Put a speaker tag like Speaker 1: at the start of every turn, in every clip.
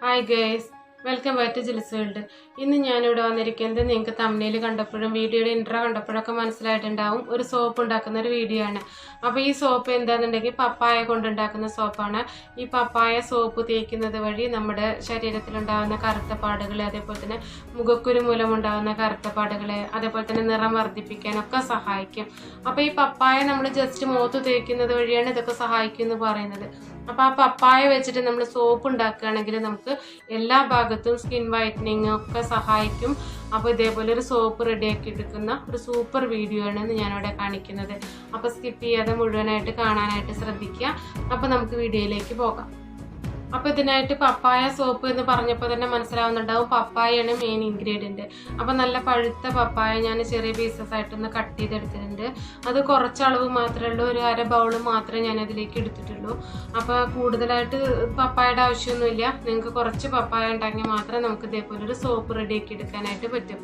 Speaker 1: Hi guys welcome back to Jils world ഇന്ന് ഞാനിവിടെ വന്നിരിക്കുന്നത് നിങ്ങൾക്ക് തമിഴിൽ കണ്ടപ്പോഴും വീഡിയോയുടെ ഇൻട്രോ കണ്ടപ്പോഴൊക്കെ മനസ്സിലായിട്ടുണ്ടാവും. ഒരു സോപ്പ് ഉണ്ടാക്കുന്ന ഒരു വീഡിയോ ആണ്. അപ്പോൾ ഈ സോപ്പ് എന്താണെന്നുണ്ടെങ്കിൽ പപ്പായ കൊണ്ടുണ്ടാക്കുന്ന സോപ്പാണ് ഈ പപ്പായ സോപ്പ് തേക്കുന്നത് വഴി നമ്മുടെ ശരീരത്തിലുണ്ടാകുന്ന കറുത്ത പാടുകൾ അതേപോലെ തന്നെ മുഖക്കുരു മൂലമുണ്ടാകുന്ന കറുത്ത പാടുകൾ അതേപോലെ തന്നെ നിറം വർദ്ധിപ്പിക്കാനൊക്കെ സഹായിക്കും. അപ്പോൾ ഈ പപ്പായ നമ്മൾ ജസ്റ്റ് മുഖത്ത് തേക്കുന്നത് വഴിയാണ് ഇതൊക്കെ സഹായിക്കും എന്ന് പറയുന്നത്. അപ്പോൾ ആ പപ്പായ വെച്ചിട്ട് നമ്മൾ സോപ്പ് ഉണ്ടാക്കുകയാണെങ്കിൽ നമുക്ക് എല്ലാ ഭാഗത്തും സ്കിൻ വൈറ്റനിങ് ഒക്കെ സഹായിക്കും. അപ്പോൾ ഇതേപോലെ ഒരു സോപ്പ് റെഡിയാക്കി എടുക്കുന്ന ഒരു സൂപ്പർ വീഡിയോ ആണ് ഞാനിവിടെ കാണിക്കുന്നത്. അപ്പോൾ സ്കിപ്പ് ചെയ്യാതെ മുഴുവനായിട്ട് കാണാനായിട്ട് ശ്രദ്ധിക്കുക. അപ്പോൾ നമുക്ക് വീഡിയോയിലേക്ക് പോകാം. അപ്പോൾ ഇതിനായിട്ട് പപ്പായ സോപ്പ് എന്ന് പറഞ്ഞപ്പോൾ തന്നെ മനസ്സിലാവുന്നുണ്ടാവും പപ്പായയാണ് മെയിൻ ഇൻഗ്രീഡിയന്റ് അപ്പോൾ നല്ല പഴുത്ത പപ്പായ ഞാൻ ചെറിയ പീസസ് ആയിട്ടൊന്ന് കട്ട് ചെയ്തെടുത്തിട്ടുണ്ട്. അത് കുറച്ച് അളവ് മാത്രമേ ഉള്ളൂ. ഒരു അര ബൗൾ മാത്രമേ ഞാൻ അതിലേക്ക് എടുത്തിട്ടുള്ളൂ. അപ്പോൾ കൂടുതലായിട്ട് പപ്പായയുടെ ആവശ്യമൊന്നുമില്ല. നിങ്ങൾക്ക് കുറച്ച് പപ്പായ ഉണ്ടെങ്കിൽ മാത്രമേ നമുക്ക് ഇതേപോലെ ഒരു സോപ്പ് റെഡിയാക്കി എടുക്കാനായിട്ട് പറ്റും.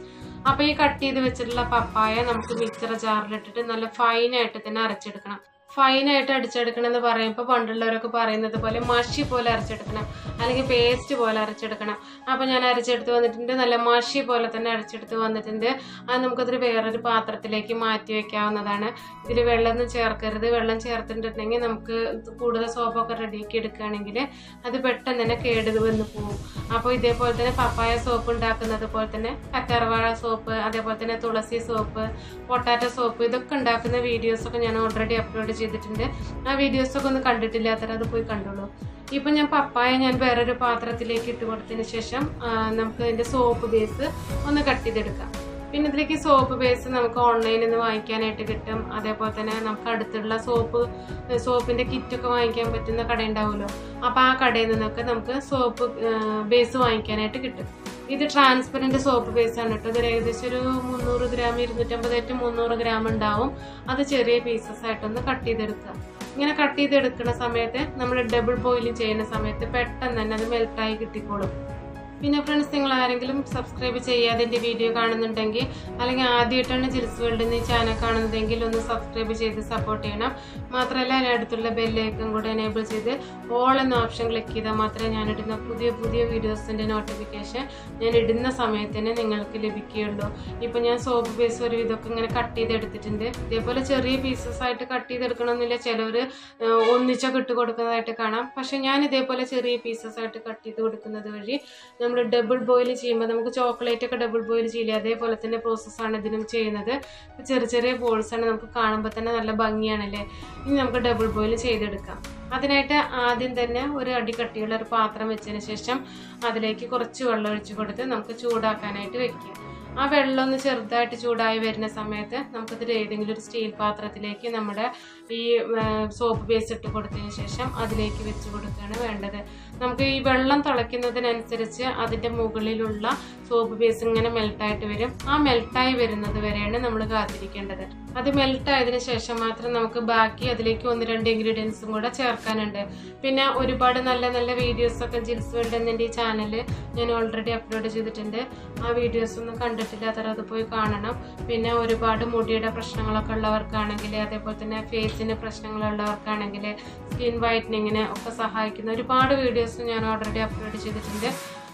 Speaker 1: അപ്പോൾ ഈ കട്ട് ചെയ്ത് വെച്ചിട്ടുള്ള പപ്പായ നമുക്ക് മിക്സർ ജാറിലിട്ടിട്ട് നല്ല ഫൈനായിട്ട് തന്നെ അരച്ചെടുക്കണം. ഫൈനായിട്ട് അടിച്ചെടുക്കണം എന്ന് പറയുമ്പോൾ പണ്ടുള്ളവരൊക്കെ പറയുന്നത് പോലെ മഷി പോലെ അരച്ചെടുക്കണം. അല്ലെങ്കിൽ പേസ്റ്റ് പോലെ അരച്ചെടുക്കണം. അപ്പോൾ ഞാൻ അരച്ചെടുത്ത് വന്നിട്ടുണ്ട്. നല്ല മഷി പോലെ തന്നെ അരച്ചെടുത്ത് വന്നിട്ടുണ്ട്. അത് നമുക്കതൊരു വേറൊരു പാത്രത്തിലേക്ക് മാറ്റി വയ്ക്കാവുന്നതാണ് ഇതിൽ വെള്ളമൊന്നും ചേർക്കരുത്. വെള്ളം ചേർത്തിട്ടുണ്ടെങ്കിൽ നമുക്ക് കൂടുതൽ സോപ്പൊക്കെ റെഡിയാക്കി എടുക്കുകയാണെങ്കിൽ അത് പെട്ടെന്ന് തന്നെ കേട് വന്ന് പോകും അപ്പോൾ ഇതേപോലെ തന്നെ പപ്പായ സോപ്പ് ഉണ്ടാക്കുന്നത് പോലെ തന്നെ കറ്റാർവാഴ സോപ്പ് അതേപോലെ തന്നെ തുളസി സോപ്പ് പൊട്ടാറ്റോ സോപ്പ് ഇതൊക്കെ ഉണ്ടാക്കുന്ന വീഡിയോസൊക്കെ ഞാൻ ഓൾറെഡി അപ്ലോഡ് ചെയ്തിട്ടുണ്ട്. ആ വീഡിയോസൊക്കെ ഒന്ന് കണ്ടിട്ടില്ലാത്തവർ അത് പോയി കണ്ടോളൂ. ഇപ്പം ഞാൻ പപ്പായ ഞാൻ വേറൊരു പാത്രത്തിലേക്ക് ഇട്ട് കൊടുത്തതിന് ശേഷം നമുക്ക് അതിന്റെ സോപ്പ് ബേസ് ഒന്ന് കട്ട് ചെയ്തെടുക്കാം. പിന്നെ ഇതിലേക്ക് സോപ്പ് ബേസ് നമുക്ക് ഓൺലൈനിൽ നിന്ന് വാങ്ങിക്കാനായിട്ട് കിട്ടും. അതേപോലെ തന്നെ നമുക്ക് അടുത്തുള്ള സോപ്പ് സോപ്പിന്റെ കിറ്റൊക്കെ വാങ്ങിക്കാൻ പറ്റുന്ന കട ഉണ്ടാവുമല്ലോ അപ്പോൾ ആ കടയിൽ നിന്നൊക്കെ നമുക്ക് സോപ്പ് ബേസ് വാങ്ങിക്കാനായിട്ട് കിട്ടും. ഇത് ട്രാൻസ്പെറന്റ് സോപ്പ് ബേസ് ആണ് കേട്ടോ. ഇതിൽ ഏകദേശം ഒരു മുന്നൂറ് ഗ്രാം ഇരുന്നൂറ്റമ്പത് ടു മുന്നൂറ് ഗ്രാം ഉണ്ടാവും. അത് ചെറിയ പീസസ് ആയിട്ടൊന്ന് കട്ട് ചെയ്തെടുക്കുക ഇങ്ങനെ കട്ട് ചെയ്തെടുക്കുന്ന സമയത്ത് നമ്മൾ ഡബിൾ ബോയിൽ ചെയ്യുന്ന സമയത്ത് പെട്ടെന്ന് തന്നെ അത് മെൽട്ടായി കിട്ടിക്കോളും. പിന്നെ ഫ്രണ്ട്സ് നിങ്ങൾ ആരെങ്കിലും സബ്സ്ക്രൈബ് ചെയ്യാതെ എന്റെ വീഡിയോ കാണുന്നുണ്ടെങ്കിൽ അല്ലെങ്കിൽ ആദ്യമായിട്ടാണ് ജിൽസ് വേൾഡ് ഈ ചാനൽ കാണുന്നതെങ്കിൽ ഒന്ന് സബ്സ്ക്രൈബ് ചെയ്ത് സപ്പോർട്ട് ചെയ്യണം. മാത്രമല്ല അതിന്റെ അടുത്തുള്ള ബെല്ലൈക്കൺ കൂടെ എനേബിൾ ചെയ്ത് ഓൾ എന്ന ഓപ്ഷൻ ക്ലിക്ക് ചെയ്താൽ മാത്രമേ ഞാൻ ഇടുന്ന പുതിയ പുതിയ വീഡിയോസിന്റെ നോട്ടിഫിക്കേഷൻ ഞാൻ ഇടുന്ന സമയത്ത് തന്നെ നിങ്ങൾക്ക് ലഭിക്കുകയുള്ളൂ. ഇപ്പം ഞാൻ സോപ്പ് ബേസ് ഒരു ഇതൊക്കെ ഇങ്ങനെ കട്ട് ചെയ്തെടുത്തിട്ടുണ്ട്. ഇതേപോലെ ചെറിയ പീസസ് ആയിട്ട് കട്ട് ചെയ്തെടുക്കണമെന്നില്ല. ചിലവർ ഒന്നിച്ചൊക്കെ ഇട്ട് കൊടുക്കുന്നതായിട്ട് കാണാം. പക്ഷേ ഞാൻ ഇതേപോലെ ചെറിയ പീസസ് ആയിട്ട് കട്ട് ചെയ്ത് കൊടുക്കുന്നത് വഴി നമ്മൾ ഡബിൾ ബോയിൽ ചെയ്യുമ്പോൾ നമുക്ക് ചോക്ലേറ്റ് ഒക്കെ ഡബിൾ ബോയിൽ ചെയ്യില്ലേ? അതേപോലെ തന്നെ പ്രോസസ്സാണ് ഇതിനും ചെയ്യുന്നത്. ചെറിയ ചെറിയ ബോൾസ് ആണ് നമുക്ക് കാണുമ്പോൾ തന്നെ നല്ല ഭംഗിയാണല്ലേ? ഇനി നമുക്ക് ഡബിൾ ബോയിൽ ചെയ്തെടുക്കാം. അതിനായിട്ട് ആദ്യം തന്നെ ഒരു അടി കട്ടിയുള്ള ഒരു പാത്രം വെച്ചതിന് ശേഷം അതിലേക്ക് കുറച്ച് വെള്ളം ഒഴിച്ചു കൊടുത്ത് നമുക്ക് ചൂടാക്കാനായിട്ട് വെക്കുക. ആ വെള്ളം ഒന്ന് ചെറുതായിട്ട് ചൂടായി വരുന്ന സമയത്ത് നമുക്കിതിൽ ഏതെങ്കിലും ഒരു സ്റ്റീൽ പാത്രത്തിലേക്ക് നമ്മുടെ ഈ സോപ്പ് പേസ്റ്റ് ഇട്ട് കൊടുത്തതിന് ശേഷം അതിലേക്ക് വെച്ച് കൊടുക്കുകയാണ് വേണ്ടത്. നമുക്ക് ഈ വെള്ളം തിളയ്ക്കുന്നതിനനുസരിച്ച് അതിന്റെ മുകളിലുള്ള സോപ്പ് ബേസ് ഇങ്ങനെ മെൽട്ടായിട്ട് വരും. ആ മെൽട്ടായി വരുന്നത് വരെയാണ് നമ്മൾ കാത്തിരിക്കേണ്ടത്. അത് മെൽട്ടായതിനു ശേഷം മാത്രം നമുക്ക് ബാക്കി അതിലേക്ക് ഒന്ന് രണ്ട് ഇൻഗ്രീഡിയൻസും കൂടെ ചേർക്കാനുണ്ട്. പിന്നെ ഒരുപാട് നല്ല നല്ല വീഡിയോസൊക്കെ ജിൽസ് വേൾഡ് എന്നെ ഈ ചാനൽ ഞാൻ ഓൾറെഡി അപ്ലോഡ് ചെയ്തിട്ടുണ്ട്. ആ വീഡിയോസ് ഒന്നും കണ്ടിട്ടില്ലാത്തവർ അത് പോയി കാണണം. പിന്നെ ഒരുപാട് മുടിയുടെ പ്രശ്നങ്ങളൊക്കെ ഉള്ളവർക്കാണെങ്കിൽ അതേപോലെ തന്നെ ഫേസിന് പ്രശ്നങ്ങളുള്ളവർക്കാണെങ്കിൽ സ്കിൻ വൈറ്റനിങ്ങിന് ഒക്കെ സഹായിക്കുന്ന ഒരുപാട് വീഡിയോസ് ഞാൻ ഓൾറെഡി അപ്ലോഡ് ചെയ്തിട്ടുണ്ട്.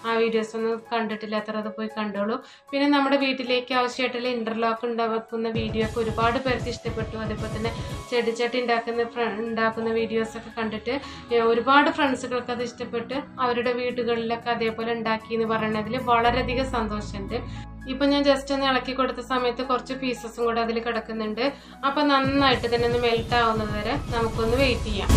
Speaker 1: ആ വീഡിയോസ് ഒന്നും കണ്ടിട്ടില്ലാത്തവർ അത് പോയി കണ്ടോളൂ. പിന്നെ നമ്മുടെ വീട്ടിലേക്ക് ആവശ്യമായിട്ടുള്ള ഇന്റർലോക്ക് ഉണ്ടാക്കുന്ന വീഡിയോ ഒക്കെ ഒരുപാട് പേർക്ക് ഇഷ്ടപ്പെട്ടു. അതേപോലെ തന്നെ ചെടിച്ചട്ടി ഉണ്ടാക്കുന്ന ഉണ്ടാക്കുന്ന വീഡിയോസ് ഒക്കെ കണ്ടിട്ട് ഒരുപാട് ഫ്രണ്ട്സുകൾക്ക് അത് ഇഷ്ടപ്പെട്ട് അവരുടെ വീടുകളിലൊക്കെ അതേപോലെ ഉണ്ടാക്കി എന്ന് പറയുന്നതിൽ വളരെയധികം സന്തോഷമുണ്ട്. ഇപ്പൊ ഞാൻ ജസ്റ്റ് ഒന്ന് ഇളക്കി കൊടുത്ത സമയത്ത് കുറച്ച് പീസസും കൂടെ അതിൽ കിടക്കുന്നുണ്ട്. അപ്പൊ നന്നായിട്ട് തന്നെ ഒന്ന് മെൽറ്റ് ആവുന്നത് വരെ നമുക്കൊന്ന് വെയിറ്റ് ചെയ്യാം.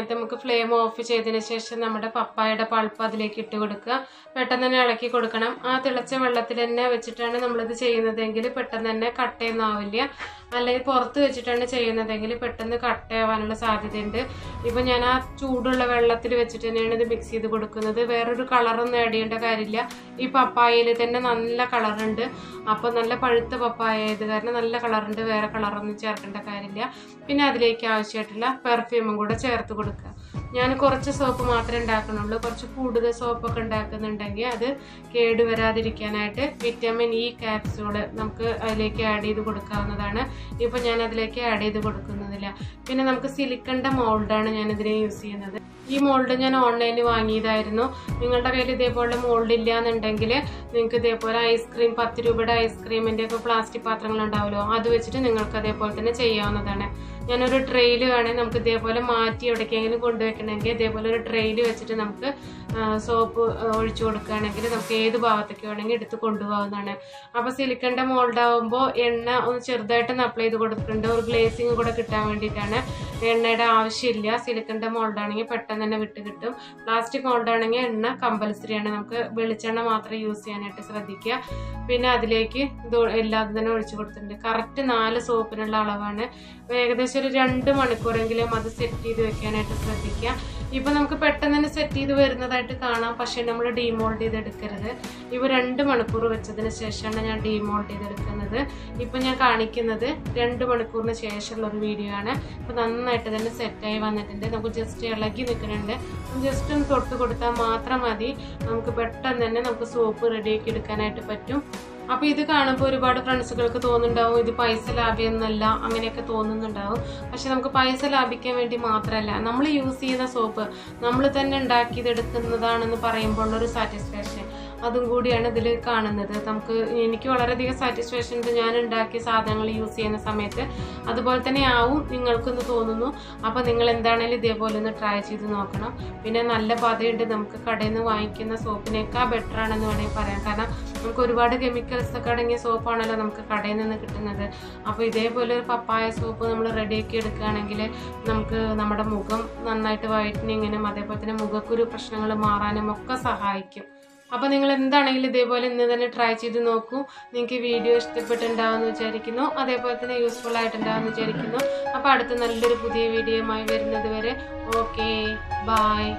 Speaker 1: സമയത്ത് നമുക്ക് ഫ്ലെയിം ഓഫ് ചെയ്തതിന് ശേഷം നമ്മുടെ പപ്പായയുടെ പൾപ്പ് അതിലേക്ക് ഇട്ട് കൊടുക്കുക. പെട്ടെന്ന് തന്നെ ഇളക്കി കൊടുക്കണം. ആ തിളച്ച വെള്ളത്തിൽ തന്നെ വെച്ചിട്ടാണ് നമ്മളിത് ചെയ്യുന്നതെങ്കിൽ പെട്ടെന്ന് തന്നെ കട്ടയൊന്നും ആവില്ല. അല്ലെങ്കിൽ പുറത്ത് വെച്ചിട്ടാണ് ചെയ്യുന്നതെങ്കിൽ പെട്ടെന്ന് കട്ടയാവാനുള്ള സാധ്യതയുണ്ട്. ഇപ്പം ഞാൻ ആ ചൂടുള്ള വെള്ളത്തിൽ വെച്ചിട്ട് തന്നെയാണ് ഇത് മിക്സ് ചെയ്ത് കൊടുക്കുന്നത്. വേറൊരു കളറൊന്നും ആഡ് ചെയ്യേണ്ട കാര്യമില്ല. ഈ പപ്പായയിൽ തന്നെ നല്ല കളറുണ്ട് അപ്പോൾ നല്ല പഴുത്ത പപ്പായ ആയത് കാരണം നല്ല കളറുണ്ട് വേറെ കളറൊന്നും ചേർക്കേണ്ട കാര്യമില്ല. പിന്നെ അതിലേക്ക് ആവശ്യമായിട്ടുള്ള പെർഫ്യൂമും കൂടെ ചേർത്ത് കൊടുക്കുക. ഞാൻ കുറച്ച് സോപ്പ് മാത്രമേ ഉണ്ടാക്കുന്നുള്ളൂ. കുറച്ച് കൂടുതൽ സോപ്പൊക്കെ ഉണ്ടാക്കുന്നുണ്ടെങ്കിൽ അത് കേടുവരാതിരിക്കാനായിട്ട് വിറ്റാമിൻ ഇ ക്യാപ്സ്യൂൾ നമുക്ക് അതിലേക്ക് ആഡ് ചെയ്ത് കൊടുക്കാവുന്നതാണ്. ഇപ്പോൾ ഞാൻ അതിലേക്ക് ആഡ് ചെയ്ത് കൊടുക്കുന്നതില്ല പിന്നെ നമുക്ക് സിലിക്കണ്ട മോൾഡാണ് ഞാനിതിനെ യൂസ് ചെയ്യുന്നത്. ഈ മോൾഡ് ഞാൻ ഓൺലൈനിൽ വാങ്ങിയതായിരുന്നു. നിങ്ങളുടെ കയ്യിൽ ഇതേപോലെ മോൾഡ് ഇല്ല എന്നുണ്ടെങ്കിൽ നിങ്ങൾക്ക് ഇതേപോലെ ഐസ്ക്രീം പത്ത് രൂപയുടെ ഐസ്ക്രീമിന്റെ ഒക്കെ പ്ലാസ്റ്റിക് പാത്രങ്ങൾ ഉണ്ടാവുമല്ലോ അത് വെച്ചിട്ട് നിങ്ങൾക്ക് അതേപോലെ തന്നെ ചെയ്യാവുന്നതാണ്. ഞാനൊരു ട്രെയിൽ വേണേൽ നമുക്ക് ഇതേപോലെ മാറ്റി എവിടേക്കെങ്കിലും കൊണ്ടുവയ്ക്കണമെങ്കിൽ ഇതേപോലെ ഒരു ട്രെയിൽ വെച്ചിട്ട് നമുക്ക് സോപ്പ് ഒഴിച്ചു കൊടുക്കുകയാണെങ്കിൽ നമുക്ക് ഏത് ഭാഗത്തേക്ക് വേണമെങ്കിൽ എടുത്ത് കൊണ്ടുപോകുന്നതാണ് അപ്പോൾ സിലിക്കന്റെ മോൾഡ് ആകുമ്പോൾ എണ്ണ ഒന്ന് ചെറുതായിട്ടൊന്ന് അപ്ലൈ ചെയ്ത് കൊടുക്കുന്നുണ്ട് ഒരു ഗ്ലേസിങ് കൂടെ കിട്ടാൻ വേണ്ടിയിട്ടാണ്. എണ്ണയുടെ ആവശ്യമില്ല. സിലിക്കന്റെ മോൾഡാണെങ്കിൽ പെട്ടെന്ന് തന്നെ വിട്ട് കിട്ടും. പ്ലാസ്റ്റിക് മോൾഡാണെങ്കിൽ എണ്ണ കമ്പൽസറി ആണ്. നമുക്ക് വെളിച്ചെണ്ണ മാത്രം യൂസ് ചെയ്യാനായിട്ട് ശ്രദ്ധിക്കുക. പിന്നെ അതിലേക്ക് ഇത് എല്ലാതും തന്നെ ഒഴിച്ചു കൊടുത്തിട്ടുണ്ട്. കറക്റ്റ് നാല് സോപ്പിനുള്ള അളവാണ്. ഏകദേശം ഒരു രണ്ട് മണിക്കൂറെങ്കിലും അത് സെറ്റ് ചെയ്ത് വെക്കാനായിട്ട് ശ്രദ്ധിക്കുക. ഇപ്പം നമുക്ക് പെട്ടെന്ന് തന്നെ സെറ്റ് ചെയ്ത് വരുന്നതായിട്ട് കാണാം. പക്ഷേ നമ്മൾ ഡീമോൾഡ് ചെയ്തെടുക്കരുത്. ഇവ രണ്ട് മണിക്കൂർ വെച്ചതിന് ശേഷമാണ് ഞാൻ ഡീമോൾഡ് ചെയ്തെടുക്കുന്നത്. ഇപ്പം ഞാൻ കാണിക്കുന്നത് രണ്ട് മണിക്കൂറിന് ശേഷമുള്ള ഒരു വീഡിയോ ആണ്. അപ്പോൾ നന്നായിട്ട് തന്നെ സെറ്റായി വന്നിട്ടുണ്ട്. നമുക്ക് ജസ്റ്റ് ഇളകി നിൽക്കുന്നുണ്ട്. ജസ്റ്റ് ഒന്ന് തൊട്ട് കൊടുത്താൽ മാത്രം മതി. നമുക്ക് പെട്ടെന്ന് തന്നെ നമുക്ക് സോപ്പ് റെഡിയാക്കി എടുക്കാനായിട്ട് പറ്റും. അപ്പോൾ ഇത് കാണുമ്പോൾ ഒരുപാട് ഫ്രണ്ട്സുകൾക്ക് തോന്നുന്നുണ്ടാവും ഇത് പൈസ ലാഭ്യമൊന്നുമല്ല അങ്ങനെയൊക്കെ തോന്നുന്നുണ്ടാവും. പക്ഷെ നമുക്ക് പൈസ ലാഭിക്കാൻ വേണ്ടി മാത്രമല്ല നമ്മൾ യൂസ് ചെയ്യുന്ന സോപ്പ് നമ്മൾ തന്നെ ഉണ്ടാക്കിയതെടുക്കുന്നതാണെന്ന് പറയുമ്പോൾ ഉള്ളൊരു സാറ്റിസ്ഫാക്ഷൻ അതും കൂടിയാണ് ഇതിൽ കാണുന്നത്. നമുക്ക് എനിക്ക് വളരെയധികം സാറ്റിസ്ഫാക്ഷൻ ഉണ്ട് ഞാൻ ഉണ്ടാക്കിയ സാധനങ്ങൾ യൂസ് ചെയ്യുന്ന സമയത്ത് അതുപോലെ തന്നെ ആവും നിങ്ങൾക്കൊന്ന് തോന്നുന്നു. അപ്പോൾ നിങ്ങൾ എന്താണേലും ഇതേപോലെ ഒന്ന് ട്രൈ ചെയ്ത് നോക്കണം. പിന്നെ നല്ല പതയുണ്ട് നമുക്ക് കടയിൽ നിന്ന് വാങ്ങിക്കുന്ന സോപ്പിനേക്കാൾ ബെറ്റർ ആണെന്ന് വേണമെങ്കിൽ പറയാം. കാരണം നമുക്ക് ഒരുപാട് കെമിക്കൽസ് ഒക്കെ അടങ്ങിയ സോപ്പാണല്ലോ നമുക്ക് കടയിൽ നിന്ന് കിട്ടുന്നത്. അപ്പോൾ ഇതേപോലെ ഒരു പപ്പായ സോപ്പ് നമ്മൾ റെഡിയാക്കി എടുക്കുകയാണെങ്കിൽ നമുക്ക് നമ്മുടെ മുഖം നന്നായിട്ട് വൈറ്റനിങ്ങിനും അതേപോലെ തന്നെ മുഖക്കുരു പ്രശ്നങ്ങൾ മാറാനും ഒക്കെ സഹായിക്കും. അപ്പോൾ നിങ്ങൾ എന്താണെങ്കിലും ഇതേപോലെ ഇന്ന് തന്നെ ട്രൈ ചെയ്ത് നോക്കൂ. നിങ്ങൾക്ക് വീഡിയോ ഇഷ്ടപ്പെട്ടുണ്ടാവുമെന്ന് വിചാരിക്കുന്നു. അതേപോലെ തന്നെ യൂസ്ഫുൾ ആയിട്ടുണ്ടാവുമെന്ന് വിചാരിക്കുന്നു. അപ്പോൾ അടുത്ത നല്ലൊരു പുതിയ വീഡിയോയുമായി വരുന്നത് വരെ. Okay bye